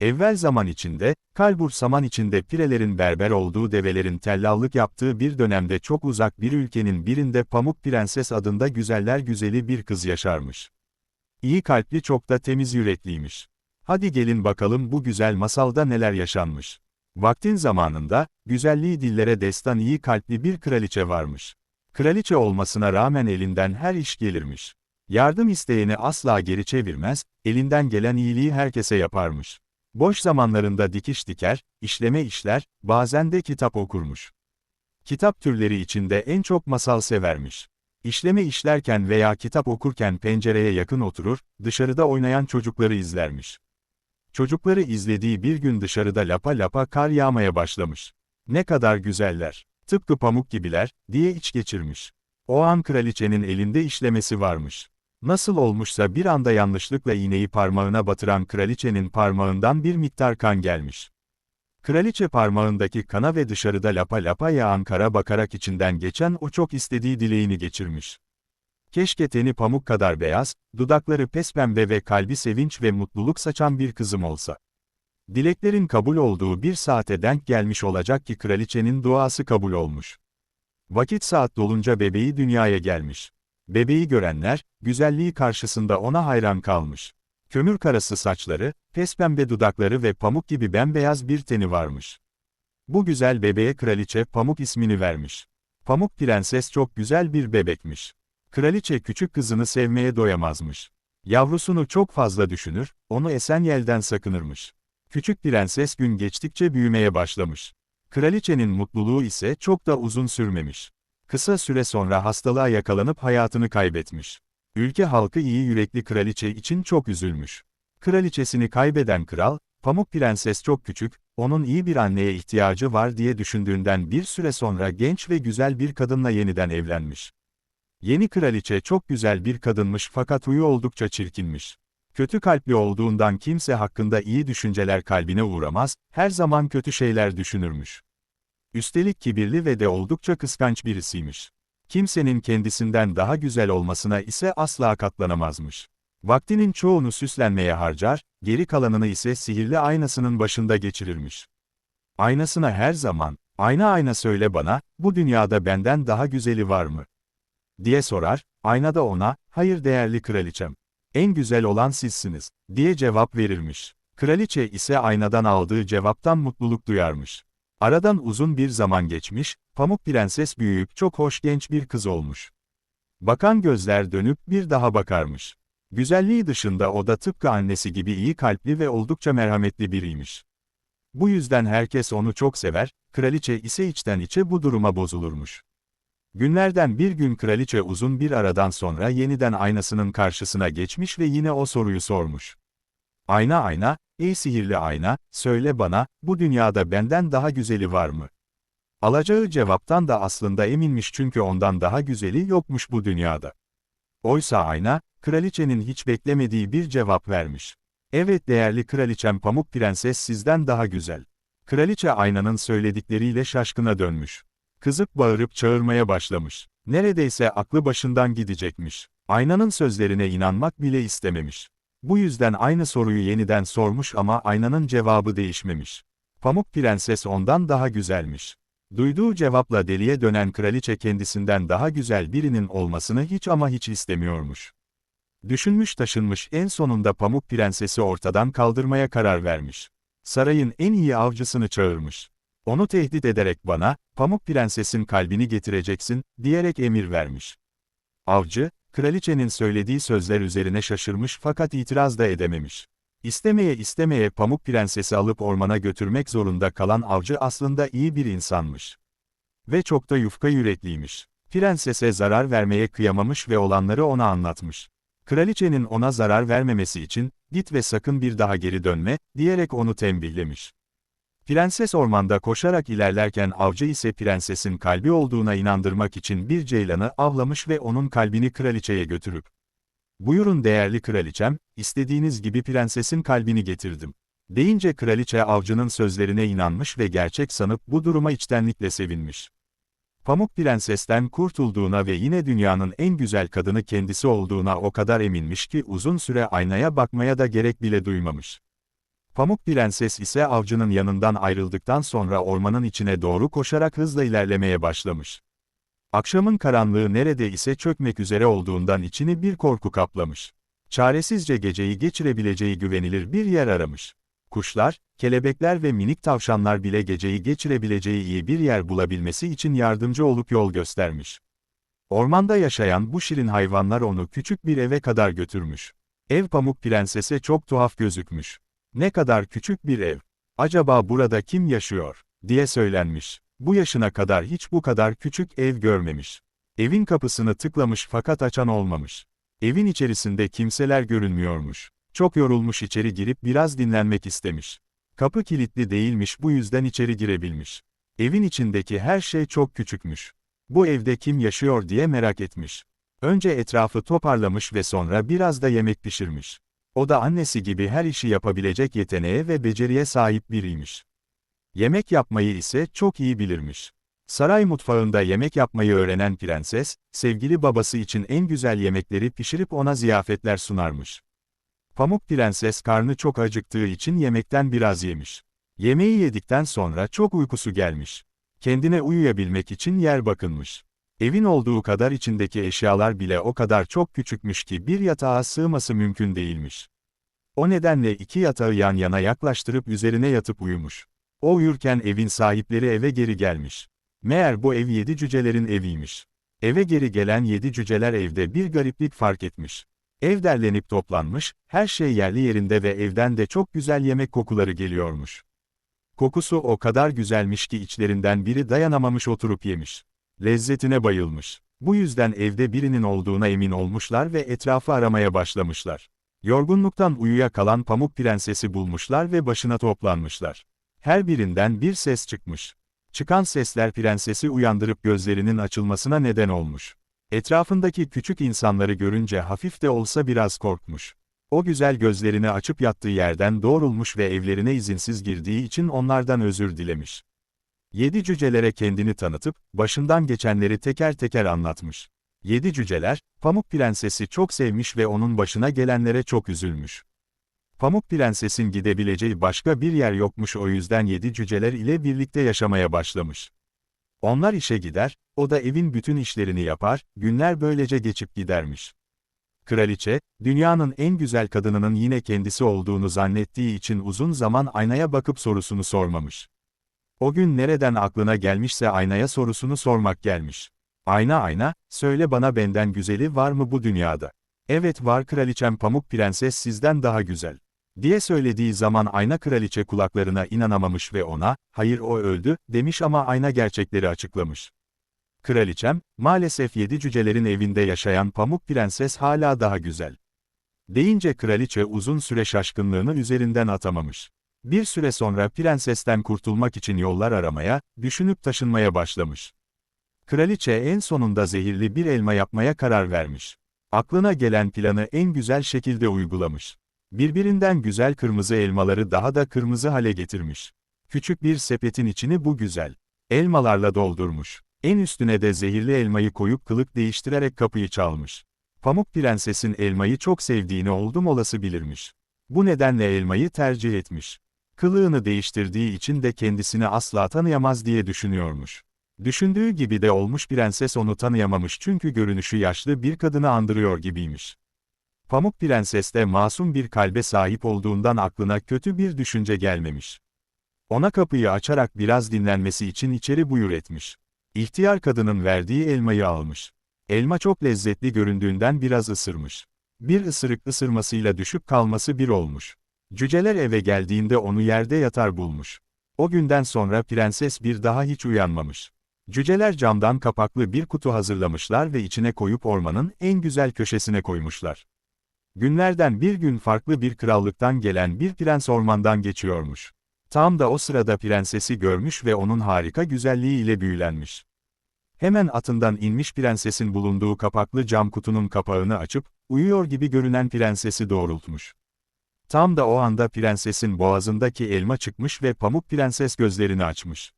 Evvel zaman içinde, kalbur saman içinde pirelerin berber olduğu develerin tellallık yaptığı bir dönemde çok uzak bir ülkenin birinde Pamuk Prenses adında güzeller güzeli bir kız yaşarmış. İyi kalpli çok da temiz yürekliymiş. Hadi gelin bakalım bu güzel masalda neler yaşanmış. Vaktin zamanında, güzelliği dillere destan iyi kalpli bir kraliçe varmış. Kraliçe olmasına rağmen elinden her iş gelirmiş. Yardım isteyeni asla geri çevirmez, elinden gelen iyiliği herkese yaparmış. Boş zamanlarında dikiş diker, işleme işler, bazen de kitap okurmuş. Kitap türleri içinde en çok masal severmiş. İşleme işlerken veya kitap okurken pencereye yakın oturur, dışarıda oynayan çocukları izlermiş. Çocukları izlediği bir gün dışarıda lapa lapa kar yağmaya başlamış. Ne kadar güzeller, tıpkı pamuk gibiler, diye iç geçirmiş. O an kraliçenin elinde işlemesi varmış. Nasıl olmuşsa bir anda yanlışlıkla iğneyi parmağına batıran kraliçenin parmağından bir miktar kan gelmiş. Kraliçe parmağındaki kana ve dışarıda lapa lapa yağan kara bakarak içinden geçen o çok istediği dileğini geçirmiş. Keşke teni pamuk kadar beyaz, dudakları pespembe ve kalbi sevinç ve mutluluk saçan bir kızım olsa. Dileklerin kabul olduğu bir saate denk gelmiş olacak ki kraliçenin duası kabul olmuş. Vakit saat dolunca bebeği dünyaya gelmiş. Bebeği görenler, güzelliği karşısında ona hayran kalmış. Kömür karası saçları, pespembe dudakları ve pamuk gibi bembeyaz bir teni varmış. Bu güzel bebeğe kraliçe Pamuk ismini vermiş. Pamuk prenses çok güzel bir bebekmiş. Kraliçe küçük kızını sevmeye doyamazmış. Yavrusunu çok fazla düşünür, onu Esenyel'den sakınırmış. Küçük prenses gün geçtikçe büyümeye başlamış. Kraliçenin mutluluğu ise çok da uzun sürmemiş. Kısa süre sonra hastalığa yakalanıp hayatını kaybetmiş. Ülke halkı iyi yürekli kraliçe için çok üzülmüş. Kraliçesini kaybeden kral, Pamuk Prenses çok küçük, onun iyi bir anneye ihtiyacı var diye düşündüğünden bir süre sonra genç ve güzel bir kadınla yeniden evlenmiş. Yeni kraliçe çok güzel bir kadınmış fakat huyu oldukça çirkinmiş. Kötü kalpli olduğundan kimse hakkında iyi düşünceler kalbine uğramaz, her zaman kötü şeyler düşünürmüş. Üstelik kibirli ve de oldukça kıskanç birisiymiş. Kimsenin kendisinden daha güzel olmasına ise asla katlanamazmış. Vaktinin çoğunu süslenmeye harcar, geri kalanını ise sihirli aynasının başında geçirirmiş. Aynasına her zaman, ayna ayna söyle bana, bu dünyada benden daha güzeli var mı? diye sorar, ayna da ona, hayır değerli kraliçem. En güzel olan sizsiniz, diye cevap verirmiş. Kraliçe ise aynadan aldığı cevaptan mutluluk duyarmış. Aradan uzun bir zaman geçmiş, Pamuk Prenses büyüyüp çok hoş genç bir kız olmuş. Bakan gözler dönüp bir daha bakarmış. Güzelliği dışında o da tıpkı annesi gibi iyi kalpli ve oldukça merhametli biriymiş. Bu yüzden herkes onu çok sever, kraliçe ise içten içe bu duruma bozulurmuş. Günlerden bir gün kraliçe uzun bir aradan sonra yeniden aynasının karşısına geçmiş ve yine o soruyu sormuş. Ayna ayna, ey sihirli ayna, söyle bana, bu dünyada benden daha güzeli var mı? Alacağı cevaptan da aslında eminmiş çünkü ondan daha güzeli yokmuş bu dünyada. Oysa ayna, kraliçenin hiç beklemediği bir cevap vermiş. Evet değerli kraliçem Pamuk Prenses sizden daha güzel. Kraliçe aynanın söyledikleriyle şaşkına dönmüş. Kızıp bağırıp çağırmaya başlamış. Neredeyse aklı başından gidecekmiş. Aynanın sözlerine inanmak bile istememiş. Bu yüzden aynı soruyu yeniden sormuş ama aynanın cevabı değişmemiş. Pamuk Prenses ondan daha güzelmiş. Duyduğu cevapla deliye dönen kraliçe kendisinden daha güzel birinin olmasını hiç ama hiç istemiyormuş. Düşünmüş taşınmış en sonunda Pamuk Prensesi ortadan kaldırmaya karar vermiş. Sarayın en iyi avcısını çağırmış. Onu tehdit ederek bana, Pamuk Prenses'in kalbini getireceksin, diyerek emir vermiş. Avcı, kraliçenin söylediği sözler üzerine şaşırmış fakat itiraz da edememiş. İstemeye istemeye Pamuk Prenses'i alıp ormana götürmek zorunda kalan avcı aslında iyi bir insanmış. Ve çok da yufka yürekliymiş. Prensese zarar vermeye kıyamamış ve olanları ona anlatmış. Kraliçenin ona zarar vermemesi için, git ve sakın bir daha geri dönme, diyerek onu tembihlemiş. Prenses ormanda koşarak ilerlerken avcı ise prensesin kalbi olduğuna inandırmak için bir ceylanı avlamış ve onun kalbini kraliçeye götürüp, Buyurun değerli kraliçem, istediğiniz gibi prensesin kalbini getirdim. Deyince kraliçe avcının sözlerine inanmış ve gerçek sanıp bu duruma içtenlikle sevinmiş. Pamuk Prenses'ten kurtulduğuna ve yine dünyanın en güzel kadını kendisi olduğuna o kadar eminmiş ki uzun süre aynaya bakmaya da gerek bile duymamış. Pamuk Prenses ise avcının yanından ayrıldıktan sonra ormanın içine doğru koşarak hızla ilerlemeye başlamış. Akşamın karanlığı nerede ise çökmek üzere olduğundan içini bir korku kaplamış. Çaresizce geceyi geçirebileceği güvenilir bir yer aramış. Kuşlar, kelebekler ve minik tavşanlar bile geceyi geçirebileceği iyi bir yer bulabilmesi için yardımcı olup yol göstermiş. Ormanda yaşayan bu şirin hayvanlar onu küçük bir eve kadar götürmüş. Ev Pamuk Prenses'e çok tuhaf gözükmüş. Ne kadar küçük bir ev. Acaba burada kim yaşıyor? diye söylenmiş. Bu yaşına kadar hiç bu kadar küçük ev görmemiş. Evin kapısını tıklamış fakat açan olmamış. Evin içerisinde kimseler görünmüyormuş. Çok yorulmuş içeri girip biraz dinlenmek istemiş. Kapı kilitli değilmiş bu yüzden içeri girebilmiş. Evin içindeki her şey çok küçükmüş. Bu evde kim yaşıyor diye merak etmiş. Önce etrafı toparlamış ve sonra biraz da yemek pişirmiş. O da annesi gibi her işi yapabilecek yeteneğe ve beceriye sahip biriymiş. Yemek yapmayı ise çok iyi bilirmiş. Saray mutfağında yemek yapmayı öğrenen prenses, sevgili babası için en güzel yemekleri pişirip ona ziyafetler sunarmış. Pamuk Prenses karnı çok acıktığı için yemekten biraz yemiş. Yemeği yedikten sonra çok uykusu gelmiş. Kendine uyuyabilmek için yer bakınmış. Evin olduğu kadar içindeki eşyalar bile o kadar çok küçükmüş ki bir yatağa sığması mümkün değilmiş. O nedenle iki yatağı yan yana yaklaştırıp üzerine yatıp uyumuş. O uyurken evin sahipleri eve geri gelmiş. Meğer bu ev yedi cücelerin eviymiş. Eve geri gelen yedi cüceler evde bir gariplik fark etmiş. Ev derlenip toplanmış, her şey yerli yerinde ve evden de çok güzel yemek kokuları geliyormuş. Kokusu o kadar güzelmiş ki içlerinden biri dayanamamış oturup yemiş. Lezzetine bayılmış. Bu yüzden evde birinin olduğuna emin olmuşlar ve etrafı aramaya başlamışlar. Yorgunluktan uyuya kalan Pamuk Prensesi bulmuşlar ve başına toplanmışlar. Her birinden bir ses çıkmış. Çıkan sesler prensesi uyandırıp gözlerinin açılmasına neden olmuş. Etrafındaki küçük insanları görünce hafif de olsa biraz korkmuş. O güzel gözlerini açıp yattığı yerden doğrulmuş ve evlerine izinsiz girdiği için onlardan özür dilemiş. Yedi cücelere kendini tanıtıp, başından geçenleri teker teker anlatmış. Yedi cüceler, Pamuk Prensesi çok sevmiş ve onun başına gelenlere çok üzülmüş. Pamuk Prenses'in gidebileceği başka bir yer yokmuş o yüzden yedi cüceler ile birlikte yaşamaya başlamış. Onlar işe gider, o da evin bütün işlerini yapar, günler böylece geçip gidermiş. Kraliçe, dünyanın en güzel kadınının yine kendisi olduğunu zannettiği için uzun zaman aynaya bakıp sorusunu sormamış. O gün nereden aklına gelmişse aynaya sorusunu sormak gelmiş. Ayna ayna, söyle bana benden güzeli var mı bu dünyada? Evet var kraliçem Pamuk Prenses sizden daha güzel diye söylediği zaman ayna kraliçe kulaklarına inanamamış ve ona, hayır o öldü, demiş ama ayna gerçekleri açıklamış. Kraliçem, maalesef yedi cücelerin evinde yaşayan Pamuk Prenses hala daha güzel. Deyince kraliçe uzun süre şaşkınlığını üzerinden atamamış. Bir süre sonra prensesten kurtulmak için yollar aramaya, düşünüp taşınmaya başlamış. Kraliçe en sonunda zehirli bir elma yapmaya karar vermiş. Aklına gelen planı en güzel şekilde uygulamış. Birbirinden güzel kırmızı elmaları daha da kırmızı hale getirmiş. Küçük bir sepetin içini bu güzel elmalarla doldurmuş. En üstüne de zehirli elmayı koyup kılık değiştirerek kapıyı çalmış. Pamuk Prenses'in elmayı çok sevdiğini oldum olası bilirmiş. Bu nedenle elmayı tercih etmiş. Kılığını değiştirdiği için de kendisini asla tanıyamaz diye düşünüyormuş. Düşündüğü gibi de olmuş prenses onu tanıyamamış çünkü görünüşü yaşlı bir kadını andırıyor gibiymiş. Pamuk Prenses de masum bir kalbe sahip olduğundan aklına kötü bir düşünce gelmemiş. Ona kapıyı açarak biraz dinlenmesi için içeri buyur etmiş. İhtiyar kadının verdiği elmayı almış. Elma çok lezzetli göründüğünden biraz ısırmış. Bir ısırık ısırmasıyla düşüp kalması bir olmuş. Cüceler eve geldiğinde onu yerde yatar bulmuş. O günden sonra prenses bir daha hiç uyanmamış. Cüceler camdan kapaklı bir kutu hazırlamışlar ve içine koyup ormanın en güzel köşesine koymuşlar. Günlerden bir gün farklı bir krallıktan gelen bir prens ormandan geçiyormuş. Tam da o sırada prensesi görmüş ve onun harika güzelliği ile büyülenmiş. Hemen atından inmiş prensesin bulunduğu kapaklı cam kutunun kapağını açıp, uyuyor gibi görünen prensesi doğrultmuş. Tam da o anda prensesin boğazındaki elma çıkmış ve pamuk prenses gözlerini açmış.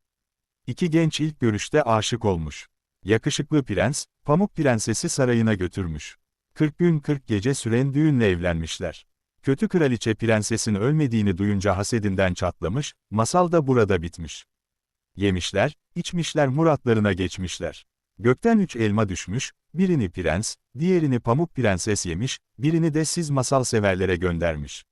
İki genç ilk görüşte aşık olmuş. Yakışıklı prens, pamuk prensesi sarayına götürmüş. 40 gün 40 gece süren düğünle evlenmişler. Kötü kraliçe prensesin ölmediğini duyunca hasedinden çatlamış, masal da burada bitmiş. Yemişler, içmişler muratlarına geçmişler. Gökten üç elma düşmüş, birini prens, diğerini pamuk prenses yemiş, birini de siz masal severlere göndermiş.